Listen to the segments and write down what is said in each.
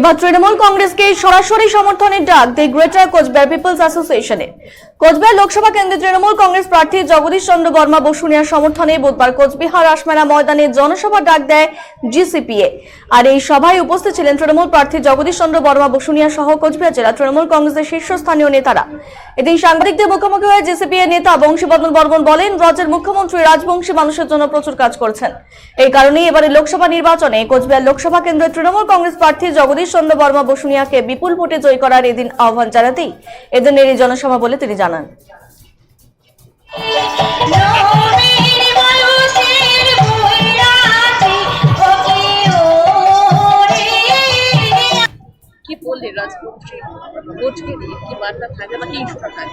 এবার তৃণমূল কংগ্রেসকে সরাসরি সমর্থনের ডাক দি গ্রেটার কোচবিহার পিপলস অ্যাসোসিয়েশনের কোচবিহার লোকসভা কেন্দ্রে তৃণমূল কংগ্রেস প্রার্থী জগদীশ চন্দ্র বর্মা বসুনিয়ার সমর্থনে বুধবার কোচবিহার আশমেলা ময়দানে জনসভা ডাক দেয় জিসিপিএ আর এই সভায় উপস্থিত ছিলেন তৃণমূল প্রার্থী জগদীশ চন্দ্র বর্মা বসুনিয়া সহ কোচবিহার জেলা তৃণমূল কংগ্রেসের শীর্ষস্থানীয় নেতারা। এদিন সাংবাদিকদের মুখোমুখি হয়ে জিসিপিএ নেতা বংশীবদন বর্মন বলেন, রাজ্যের মুখ্যমন্ত্রী রাজবংশী মানুষের জন্য প্রচুর কাজ করছেন। এই কারণেই এবারে লোকসভা নির্বাচনে কোচবিহার লোকসভা কেন্দ্রে তৃণমূল কংগ্রেস প্রার্থী জগদীশ চন্দ্র বর্মা বসুনিয়াকে বিপুল ভোটে জয় করার এদিন আহ্বান জানাতেই এদিনের এই জনসভা বলে তিনি জানান।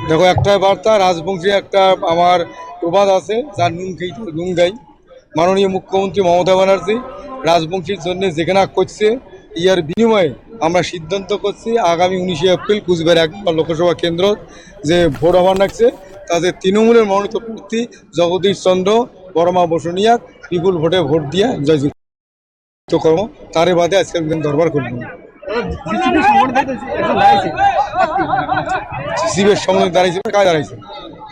দেখো একটা বার্তা রাজবংশী একটা আমার প্রবাদ আছে যার নুন খেয়ে নুন গাই মাননীয় মুখ্যমন্ত্রী মমতা ব্যানার্জি রাজবংশীর জন্য যেখানে করছে ইয়ার বিনিময়ে আমরা সিদ্ধান্ত করছি, আগামী উনিশে এপ্রিল কুচবিহার এক লোকসভা কেন্দ্র যে ভোট হবার লাগছে তাদের তৃণমূলের মনোনীত প্রার্থী জগদীশ চন্দ্র, বর্মা বসুনিয়াক বিপুল ভোটে ভোট দিয়ে জয়যুক্ত কর্ম তারে বাদে আজকে দরবার করব। শিবের সঙ্গে দাঁড়িয়েছে কাজ দাঁড়িয়েছে?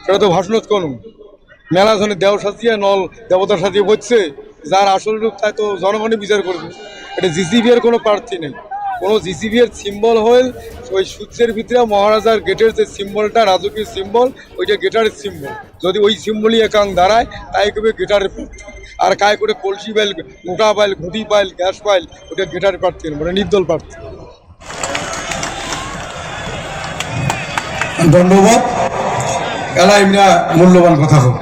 সেটা তো ভাষণত কোন মেলা ধরনের দেও সাজিয়ে নল দেবতার সাজিয়ে বসছে যার আসল রূপ তাই তো জনগণই বিচার করবে। এটা জিসিবি এর কোনো প্রার্থী নেই। কোনো এর সিম্বল হয়ে ওই সূর্যের ভিতরে মহারাজার গেটের যে সিম্বলটা রাজকীয় সিম্বল ওইটা গেটারের সিম্বল যদি ওই সিম্বলই একাং দাঁড়ায়, তাই কবে গেটারের প্রার্থী। আর কায় করে কলসি পাইল মোটা পাইল ঘুটি পাইল গ্যাস পাইল ওইটা গেটারের প্রার্থী মানে নির্দল প্রার্থী। ধন্যবাদ। এলা এমনি মূল্যবান কথা হোক